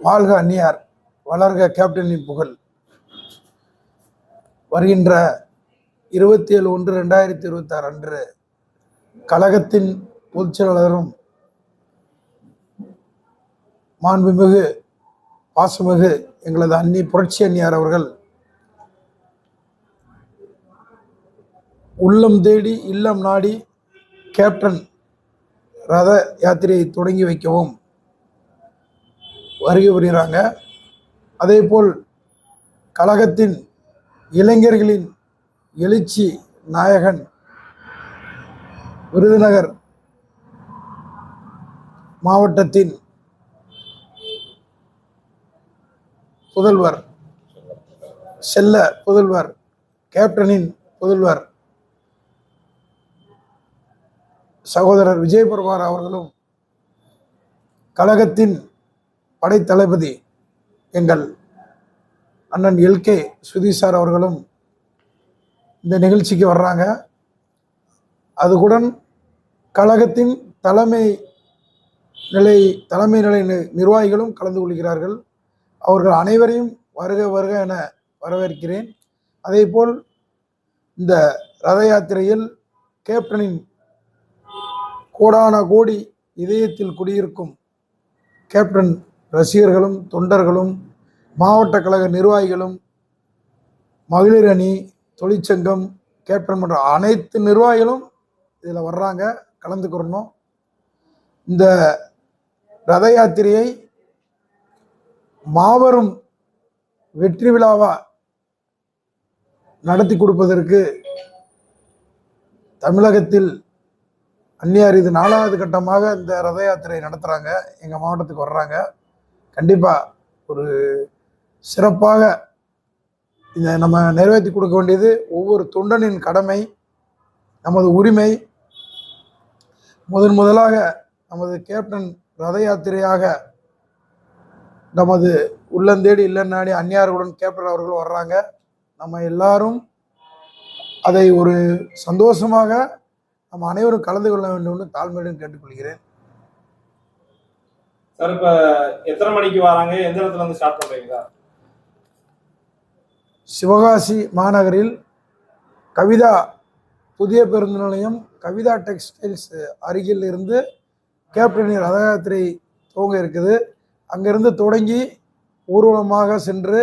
வாழ்க அந்நியார் வளர்க கேப்டனின் புகழ். வருகின்ற இருபத்தி ஏழு ஒன்று ரெண்டாயிரத்தி இருபத்தாறு அன்று கழகத்தின் பொதுச் செயலாளரும் மாண்புமிகு பாசமிகு எங்களது அன்னி புரட்சி அந்நியார் அவர்கள் உள்ளம் தேடி இல்லம் நாடி கேப்டன் ரத யாத்திரையை தொடங்கி வைக்கவும் வருகை புரிகிறாங்க. அதேபோல் கழகத்தின் இளைஞர்களின் எழுச்சி நாயகன் விருதுநகர் மாவட்டத்தின் புதல்வர் செல்ல புதல்வர் கேப்டனின் புதல்வர் சகோதரர் விஜயபெருமார் அவர்களும் கழகத்தின் படைத்தளபதி எங்கள் அண்ணன் எல்கே சுதீஷ் அவர்களும் இந்த நிகழ்ச்சிக்கு வர்றாங்க. அதுகுடன் கழகத்தின் தலைமை நிலை தலைமை நிலை நிர்வாகிகளும் கலந்து கொள்கிறார்கள். அவர்கள் அனைவரையும் வருக வருக என வரவேற்கிறேன். அதேபோல் இந்த ரத யாத்திரையில் கேப்டனின் கோடான கோடி இதயத்தில் குடியிருக்கும் கேப்டன் ரசிகர்களும் தொண்டர்களும் மாவட்ட கழக நிர்வாகிகளும் மகளிர் அணி தொழிற்சங்கம் கேப்டன் மன்ற அனைத்து நிர்வாகிகளும் இதில் வர்றாங்க. கலந்துக்கிறணும் இந்த ரத யாத்திரையை மாபெரும் வெற்றி விழாவாக நடத்தி கொடுப்பதற்கு தமிழகத்தில் அந்நியார் இது நாலாவது கட்டமாக இந்த ரத யாத்திரை நடத்துகிறாங்க எங்கள் மாவட்டத்துக்கு வர்றாங்க. கண்டிப்பாக ஒரு சிறப்பாக இதை நம்ம நிறைவேற்றி கொடுக்க வேண்டியது ஒவ்வொரு தொண்டனின் கடமை நமது உரிமை. முதன் முதலாக நமது கேப்டன் ரத யாத்திரையாக நமது உள்ளந்தேடி இல்லைன்னாடி அந்நியார்களுடன் கேப்டன் அவர்கள் வர்றாங்க. நம்ம எல்லாரும் அதை ஒரு சந்தோஷமாக நம்ம அனைவரும் கலந்து கொள்ள வேண்டும் என்று தாழ்மையுடன் கேட்டுக்கொள்கிறேன். சார் இப்ப எத்தனை மணிக்கு வராங்க? எந்த இடத்துல இருந்து ஸ்டார்ட் பண்றீங்க சார்? சிவகாசி மாநகரில் கவிதா புதிய பேருந்து நிலையம் கவிதா டெக்ஸ்டைல்ஸ் அருகில் இருந்து கேப்டனின் ரத யாத்திரை துவங்க இருக்குது. அங்கிருந்து தொடங்கி ஊர்வலமாக சென்று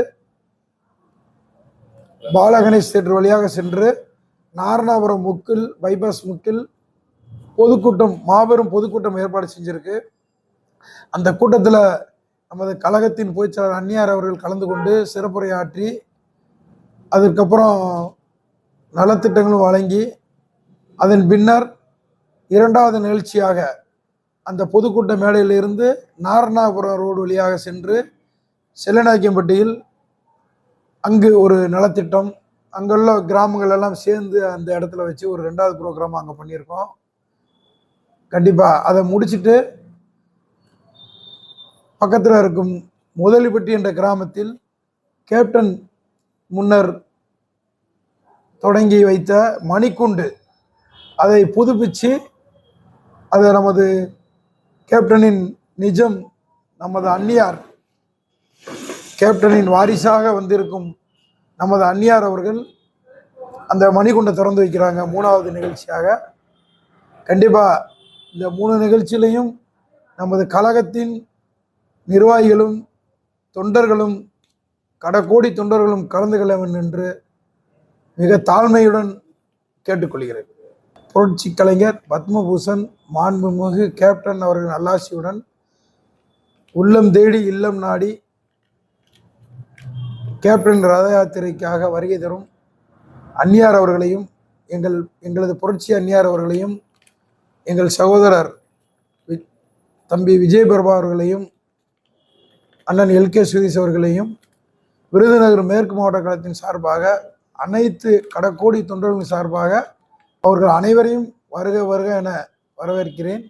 பாலகணேஷ் தேட்டர் வழியாக சென்று நாரணாபுரம் முக்கில் பைபாஸ் முக்கில் பொதுக்கூட்டம் மாபெரும் பொதுக்கூட்டம் ஏற்பாடு செஞ்சிருக்கு. அந்த கூட்டத்தில் நமது கழகத்தின் பொதுச்செயலாளர் அந்நியார் அவர்கள் கலந்து கொண்டு சிறப்புரையாற்றி அதற்கப்புறம் நலத்திட்டங்களும் வழங்கி அதன் பின்னர் இரண்டாவது நிகழ்ச்சியாக அந்த பொதுக்கூட்ட மேடையிலிருந்து நாரணாபுரம் ரோடு வழியாக சென்று செல்லநாயக்கம்பட்டியில் அங்கு ஒரு நலத்திட்டம் அங்குள்ள கிராமங்கள் எல்லாம் சேர்ந்து அந்த இடத்துல வச்சு ஒரு ரெண்டாவது ப்ரோக்ராம் அங்கே பண்ணியிருக்கோம். கண்டிப்பாக அதை முடிச்சுட்டு பக்கத்தில் இருக்கும் முதலிப்பட்டி என்ற கிராமத்தில் கேப்டன் முன்னர் தொடங்கி வைத்த மணிக்குண்டு அதை புதுப்பிச்சு அதை நமது கேப்டனின் நிஜம் நமது அந்நியார். கேப்டனின் வாரிசாக வந்திருக்கும் நமது அந்நியார் அவர்கள் அந்த மணிக்குண்டை திறந்து வைக்கிறாங்க மூணாவது நிகழ்ச்சியாக. கண்டிப்பாக இந்த மூணு நிகழ்ச்சியிலையும் நமது கழகத்தின் நிர்வாகிகளும் தொண்டர்களும் கடக்கோடி தொண்டர்களும் கலந்து கொள்ள வேண்டும் என்று மிக தாழ்மையுடன் கேட்டுக்கொள்கிறேன். புரட்சி கலைஞர் பத்மபூஷன் மாண்புமிகு கேப்டன் அவர்கள் நல்லாசியுடன் உள்ளம் தேடி இல்லம் நாடி கேப்டன் ரத யாத்திரைக்காக வருகை தரும் அந்நியார் அவர்களையும் எங்கள் எங்களது புரட்சி அந்நியார் அவர்களையும் எங்கள் சகோதரர் தம்பி விஜய் பிரபா அவர்களையும் அண்ணன் எல்கே சுதீஷ் அவர்களையும் விருதுநகர் மேற்கு மாவட்ட கழகத்தின் சார்பாக அனைத்து கடக்கோடி தொண்டர்களின் சார்பாக அவர்கள் அனைவரையும் வருக வருக என வரவேற்கிறேன்.